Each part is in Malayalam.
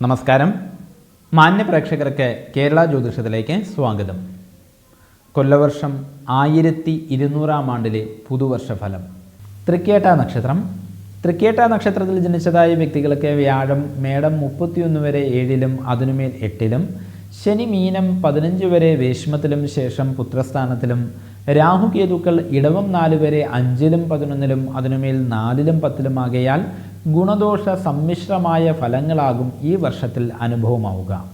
നമസ്കാരം. മാന്യ പ്രേക്ഷകർക്ക് കേരള ജ്യോതിഷത്തിലേക്ക് സ്വാഗതം. കൊല്ലവർഷം ആയിരത്തി ഇരുന്നൂറാം ആണ്ടിലെ പുതുവർഷ ഫലം തൃക്കേട്ട നക്ഷത്രം. തൃക്കേട്ട നക്ഷത്രത്തിൽ ജനിച്ചതായ വ്യക്തികൾക്ക് വ്യാഴം മേടം മുപ്പത്തിയൊന്ന് വരെ ഏഴിലും അതിനുമേൽ എട്ടിലും ശനി മീനം പതിനഞ്ച് വരെ വേഷ്മത്തിലും ശേഷം പുത്രസ്ഥാനത്തിലും രാഹുകേതുക്കൾ ഇടവം നാല് വരെ അഞ്ചിലും പതിനൊന്നിലും അതിനുമേൽ നാലിലും പത്തിലുമാകയാൽ ഗുണദോഷ സമ്മിശ്രമായ ഫലങ്ങളാകും ഈ വർഷത്തിൽ അനുഭവമാവുക.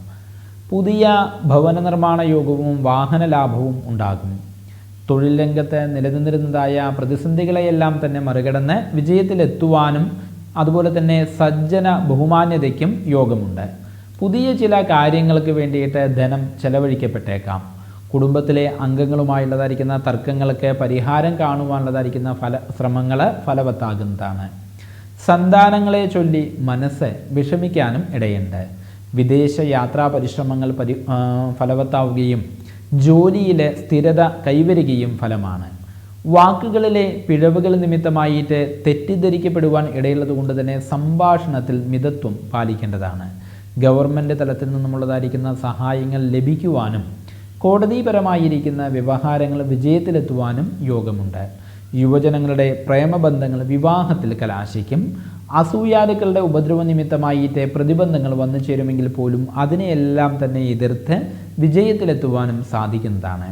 പുതിയ ഭവന നിർമ്മാണ യോഗവും വാഹന ലാഭവും ഉണ്ടാകും. തൊഴിൽ രംഗത്ത് നിലനിന്നിരുന്നതായ പ്രതിസന്ധികളെയെല്ലാം തന്നെ മറികടന്ന് വിജയത്തിലെത്തുവാനും അതുപോലെ തന്നെ സജ്ജന ബഹുമാന്യതയ്ക്കും യോഗമുണ്ട്. പുതിയ ചില കാര്യങ്ങൾക്ക് വേണ്ടിയിട്ട് ധനം ചെലവഴിക്കപ്പെട്ടേക്കാം. കുടുംബത്തിലെ അംഗങ്ങളുമായുള്ളതായിരിക്കുന്ന തർക്കങ്ങൾക്ക് പരിഹാരം കാണുവാനുള്ളതായിരിക്കുന്ന ഫല ശ്രമങ്ങൾ ഫലവത്താകുന്നതാണ്. സന്താനങ്ങളെ ചൊല്ലി മനസ്സ് വിഷമിക്കാനും ഇടയുണ്ട്. വിദേശ യാത്രാ പരിശ്രമങ്ങൾ പരി ഫലവത്താവുകയും ജോലിയിലെ സ്ഥിരത കൈവരികയും ഫലമാണ്. വാക്കുകളിലെ പിഴവുകൾ നിമിത്തമായിട്ട് തെറ്റിദ്ധരിക്കപ്പെടുവാൻ ഇടയുള്ളത് കൊണ്ട് തന്നെ സംഭാഷണത്തിൽ മിതത്വം പാലിക്കേണ്ടതാണ്. ഗവൺമെന്റ് തലത്തിൽ നിന്നുമുള്ളതായിരിക്കുന്ന സഹായങ്ങൾ ലഭിക്കുവാനും കോടതിപരമായിരിക്കുന്ന വ്യവഹാരങ്ങൾ വിജയത്തിലെത്തുവാനും യോഗമുണ്ട്. യുവജനങ്ങളുടെ പ്രേമബന്ധങ്ങൾ വിവാഹത്തിൽ കലാശിക്കും. അസൂയാലുക്കളുടെ ഉപദ്രവ നിമിത്തമായിട്ട് പ്രതിബന്ധങ്ങൾ വന്നു ചേരുമെങ്കിൽ പോലും അതിനെയെല്ലാം തന്നെ എതിർത്ത് വിജയത്തിലെത്തുവാനും സാധിക്കുന്നതാണ്.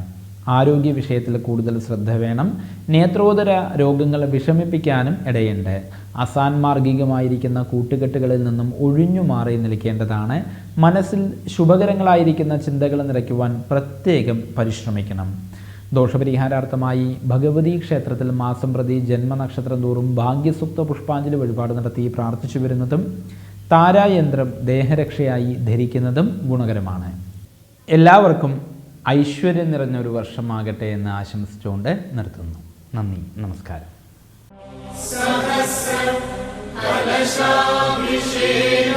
ആരോഗ്യ വിഷയത്തിൽ കൂടുതൽ ശ്രദ്ധ വേണം. നേത്രോദര രോഗങ്ങൾ വിഷമിപ്പിക്കാനും ഇടയുണ്ട്. അസാൻമാർഗികമായിരിക്കുന്ന കൂട്ടുകെട്ടുകളിൽ നിന്നും ഒഴിഞ്ഞു മാറി നിൽക്കേണ്ടതാണ്. മനസ്സിൽ ശുഭകരങ്ങളായിരിക്കുന്ന ചിന്തകൾ നിറയ്ക്കുവാൻ പ്രത്യേകം പരിശ്രമിക്കണം. ദോഷപരിഹാരാർത്ഥമായി ഭഗവതി ക്ഷേത്രത്തിൽ മാസം പ്രതി ജന്മനക്ഷത്രം തോറും ഭാഗ്യസുക്ത പുഷ്പാഞ്ജലി വഴിപാട് നടത്തി പ്രാർത്ഥിച്ചു വരുന്നതും താരായന്ത്രം ദേഹരക്ഷയായി ധരിക്കുന്നതും ഗുണകരമാണ്. എല്ലാവർക്കും ഐശ്വര്യം നിറഞ്ഞ ഒരു വർഷമാകട്ടെ എന്ന് ആശംസിച്ചുകൊണ്ട് നിർത്തുന്നു. നന്ദി. നമസ്കാരം. Kaleşa bir şey